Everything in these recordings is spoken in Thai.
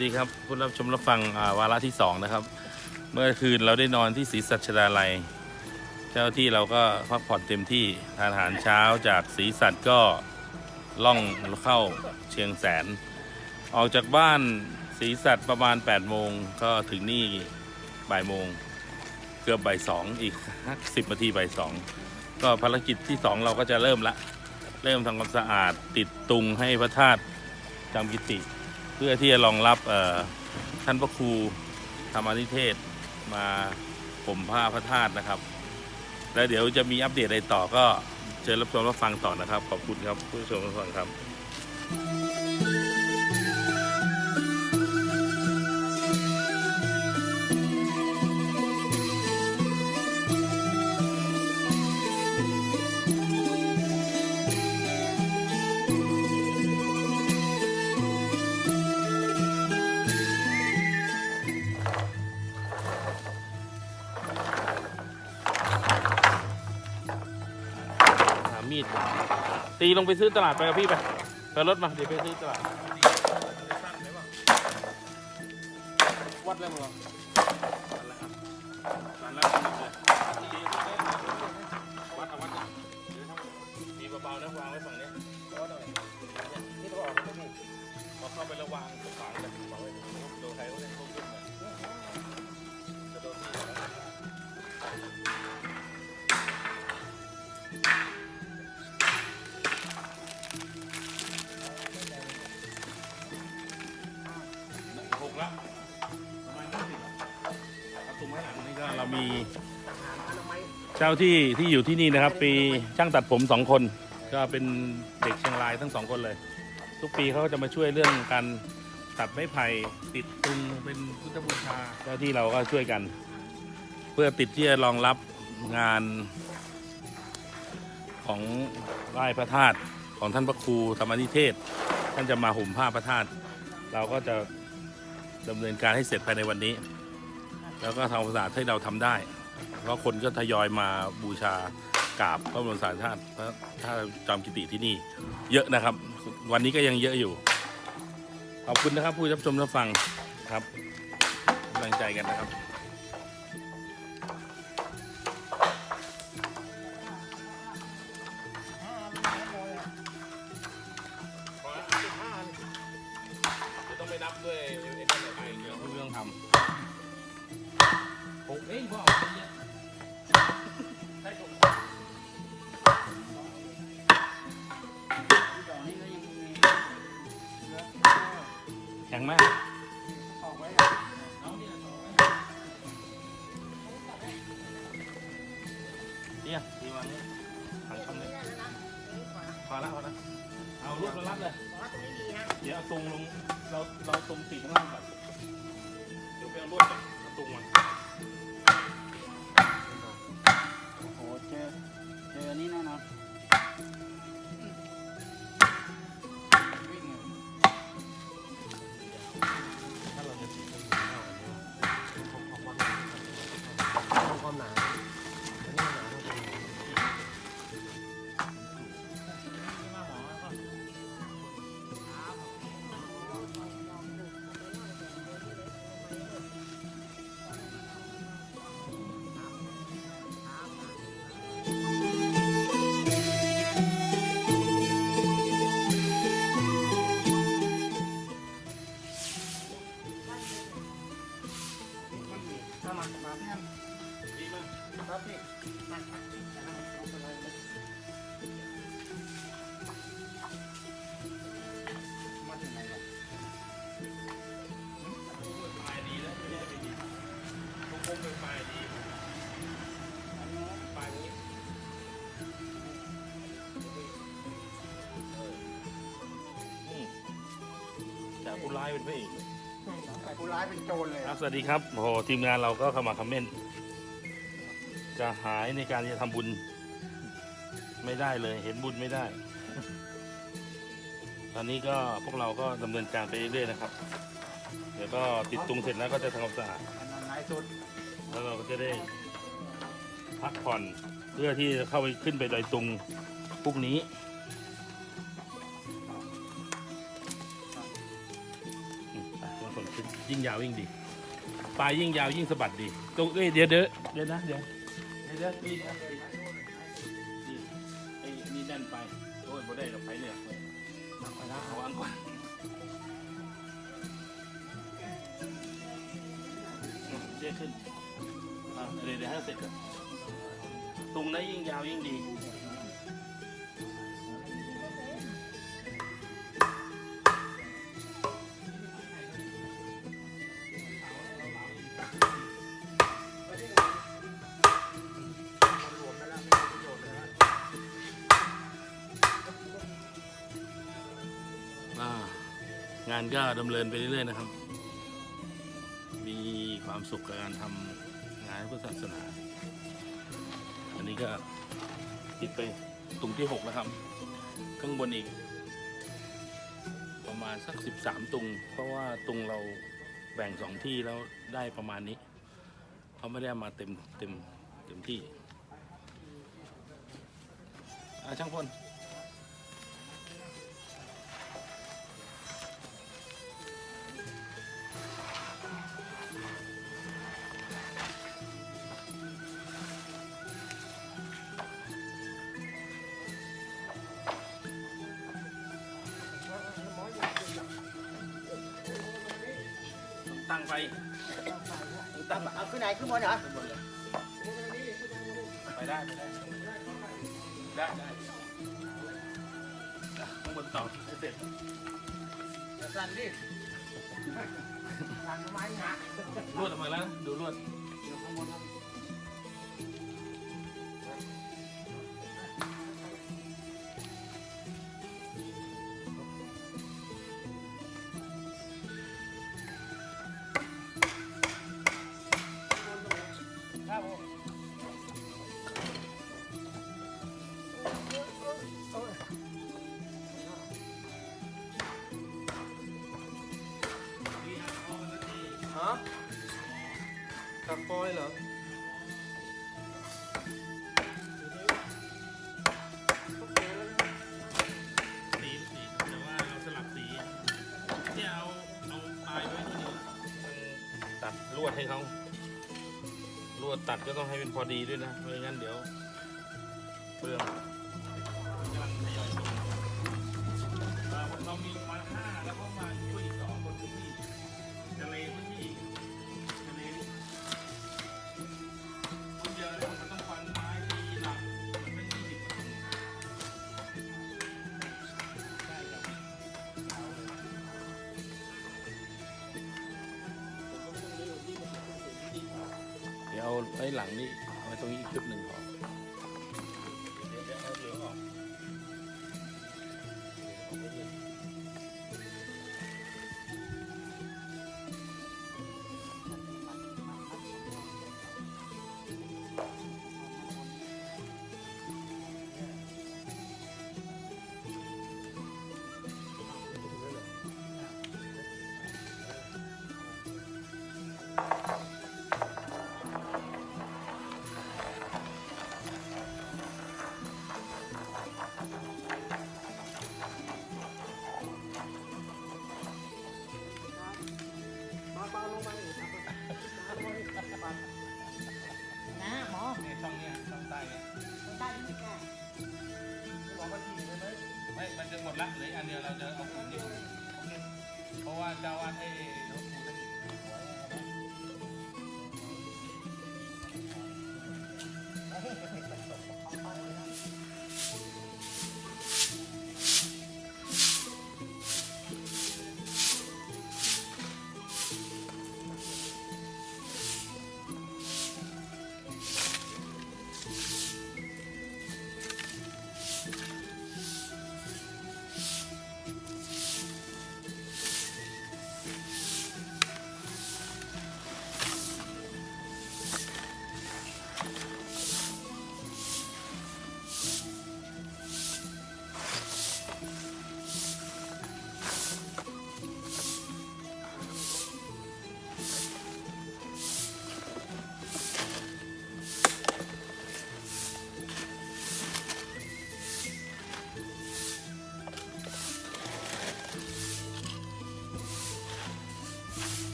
ดีครับผู้รับชมรับฟังาวาระที่สองนะครับ เมื่อคืนเราได้นอนที่ศรีสัชดาลัย เจ้าที่เราก็พักผ่อนเต็มที่ทานอาหารเช้าจากศรีสัตว์ก็ล่องเข้าเชียงแสน ออกจากบ้านศรีสัตว์ประมาณ8โมงก็ถึงนี่บ่ายโมง เกือบบ่ายสองอีกสิบนาทีบ่ายสองก็ภารกิจที่สองเราก็จะเริ่มละ เริ่มทำความสะอาดติดตุงให้พระธาตุ จำกิติ เพื่อที่จะรองรับท่านพระครูธรรมานิเทศมาผมผ้าพระธาตุนะครับ แล้วเดี๋ยวจะมีอัปเดตอะไรต่อก็เชิญรับชมรับฟังต่อนะครับ ขอบคุณครับผู้ชมรับฟังครับ ตีลงไปซื้อตลาดไปกับพี่ไปไปรถมาเดี๋ยวไปซื้อตลาดวัดแล้วมึงเหรอวัดแล้ววัด เรามีเจ้าที่ที่อยู่ที่นี่นะครับปีช่างตัดผมสองคน ก็เป็นเด็กเชียงรายทั้งสองคนเลย ทุกปีเขาก็จะมาช่วยเรื่องการตัดไม้ไผ่ติดตุงเป็นพุทธบูชาเจ้าที่เราก็ช่วยกัน เพื่อติดที่จะรองรับงาน ของไหว้พระธาตุของท่านพระครูธรรมนิเทศ ท่านจะมาห่มผ้าพระธาตุเราก็จะดำเนินการให้เสร็จภายในวันนี้ แล้วก็ทำความสะอาดให้เราทำได้ เพราะคนก็ทยอยมาบูชากราบพระบรมสารีธาตุพระธาตุจอมกิติที่นี่ เยอะนะครับ วันนี้ก็ยังเยอะอยู่ ขอบคุณนะครับผู้รับชมรับฟังครับกำลังใจกันนะครับาตรงนี้ดีนะเดี๋ยวเอาตุงลง เราเราตุงติดข้างล่างก่อนเดี๋ยวไปเอาลวดก่อนเอาตุงมันโอ้โหเจอเจออันนี้แน่นอน ผู้ร้ายเป็นพระเอกแต่ผู้ร้ายเป็นโจรเลยครับสวัสดีครับโอ้โหทีมงานเราก็เข้ามาคอมเมนต์จะหายในการจะทำบุญ ไม่ได้เลย เห็นบุญไม่ได้ ตอนนี้ก็พวกเราก็ดำเนินการไปเรื่อยๆนะครับ เดี๋ยวก็ติดตุงเสร็จแล้วก็จะทำความสะอาด อันนั้นไหนสุดแล้วเราก็จะได้พักผ่อนเพื่อที่จะเข้าไปขึ้นไปดอยตุงพรุ่งนี้ ยิ่งยาวยิ่งดีปลายยิ่งยาวยิ่งสะบัดดีตรงเอ้ยเดี๋ยวเดี๋ยวเดี๋ยวนะเดี๋ยวเดี๋ยวเดี๋ยวนี่นะนี่ไอ้นี่แน่นไปโอ้ยบ่ได้เราไปเนี่ยเอาไปแล้วเอาวางก่อนเจ๊ขึ้นอะเดี๋ยวเดี๋ยวให้เสร็จก่อนตรงนั้นยิ่งยาวยิ่งดี ก็ดำเนินไปเรื่อยๆนะครับ มีความสุขกับการทำงานพุทธศาสนา อันนี้ก็ติดไปตุงที่หกแล้วครับ ข้างบนอีก ประมาณสักสิบสามตุง เพราะว่าตุงเราแบ่งสองที่แล้วได้ประมาณนี้เขาไม่ได้มาเต็มเต็มเต็มที่อะช่างพล ไฟตั้งเอาขึ้นไหนขึ้นบนเหรอข้างบนเลยไปได้ไปได้ได้ได้ข้างบนต่อเสร็จสั่นดิสั่นทำไมนะลวดทำไมแล้วดูลวดเดี๋ยวข้างบนครับ ตักฟอยเหรอสีสีแต่ว่าเราสลับสีเนี่ยเอาเอาปลายไว้ที่นี่ตัดลวดให้เขาลวดตัดก็ต้องให้เป็นพอดีด้วยนะไม่งั้นเดี๋ยวเปลือง ไว้หลังนี้เอาไว้ตรงนี้อีกชุดหนึ่งพอ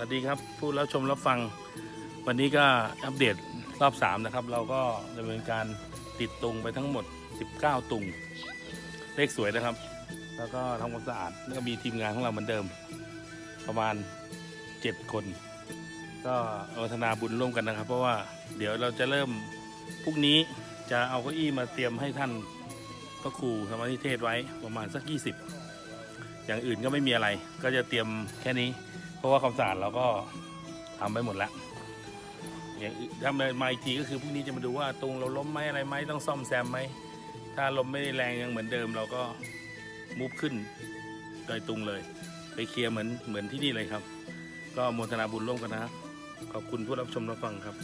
วัสดีครับผู้รับชมรับฟัง วันนี้ก็อัปเดตรอบ 3 นะครับ เราก็ดำเนินการติดตุงไปทั้งหมด 19 ตุงเลขสวยนะครับ แล้วก็ทำความสะอาดแล้วก็มีทีมงานของเราเหมือนเดิม ประมาณ 7 คน ก็อนุทนาบุญร่วมกันนะครับ เพราะว่าเดี๋ยวเราจะเริ่มพรุ่งนี้จะเอาเก้าอี้มาเตรียมให้ท่านพระครูธรรมนิเทศไว้ประมาณสัก 20 อย่างอื่นก็ไม่มีอะไร ก็จะเตรียมแค่นี้ เพราะว่าความสะอาดเราก็ทำไปหมดแล้วอย่างอื่นถ้ามาอีกทีก็คือพรุ่งนี้จะมาดูว่าตรงเราล้มไหมอะไรไหมต้องซ่อมแซมไหมถ้าลมไม่ได้แรงยังเหมือนเดิม เราก็มูฟขึ้นโดยตุงเลย ไปเคลียร์เหมือนเหมือนที่นี่เลยครับ ก็โมทนาบุญร่วมกันนะครับขอบคุณผู้รับชมรับฟังครับ